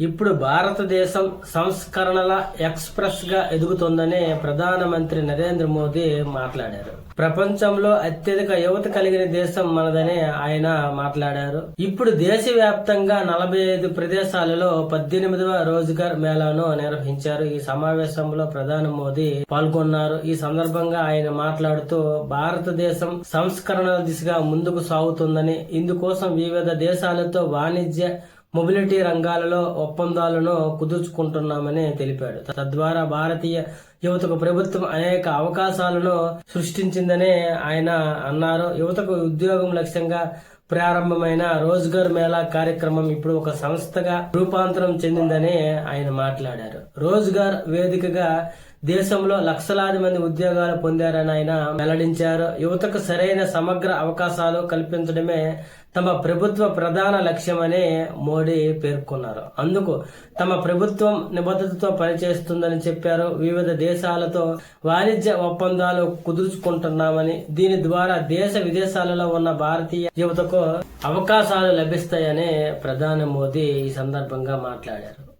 ఇప్పుడు భారతదేశం సంస్కరణల ఎక్స్ప్రెస్గా ఎదుగుతుందని ప్రధానమంత్రి నరేంద్ర మోదీ మాట్లాడారు. ప్రపంచంలో అత్యధిక యువత కలిగిన దేశం మనదని ఆయన మాట్లాడారు. ఇప్పుడు దేశవ్యాప్తంగా నలభై ఐదు ప్రదేశాలలో పద్దెనిమిదవ రోజ్గార్ మేళాను నిర్వహించారు. ఈ సమావేశంలో ప్రధాని మోదీ పాల్గొన్నారు. ఈ సందర్భంగా ఆయన మాట్లాడుతూ భారతదేశం సంస్కరణల దిశగా ముందుకు సాగుతుందని ఇందుకోసం వివిధ దేశాలతో వాణిజ్య మొబిలిటీ రంగాలలో ఒప్పందాలను కుదుర్చుకుంటున్నామని తెలిపాడు. తద్వారా భారతీయ యువతకు ప్రభుత్వం అనేక అవకాశాలను సృష్టించిందని ఆయన అన్నారు. యువతకు ఉద్యోగం లక్ష్యంగా ప్రారంభమైన రోజ్గార్ మేళా కార్యక్రమం ఇప్పుడు ఒక సంస్థగా రూపాంతరం చెందిందని ఆయన మాట్లాడారు. రోజ్గార్ వేదికగా దేశంలో లక్షలాది మంది ఉద్యోగాలు పొందారని ఆయన వెల్లడించారు. యువతకు సరైన సమగ్ర అవకాశాలు కల్పించడమే తమ ప్రభుత్వ ప్రధాన లక్ష్యమని మోడీ పేర్కొన్నారు. అందుకు తమ ప్రభుత్వం నిబద్ధతతో పనిచేస్తుందని చెప్పారు. వివిధ దేశాలతో వాణిజ్య ఒప్పందాలు కుదుర్చుకుంటున్నామని దీని ద్వారా దేశ విదేశాలలో ఉన్న భారతీయ యువతకు అవకాశాలు లభిస్తాయని ప్రధాని మోదీ ఈ సందర్భంగా మాట్లాడారు.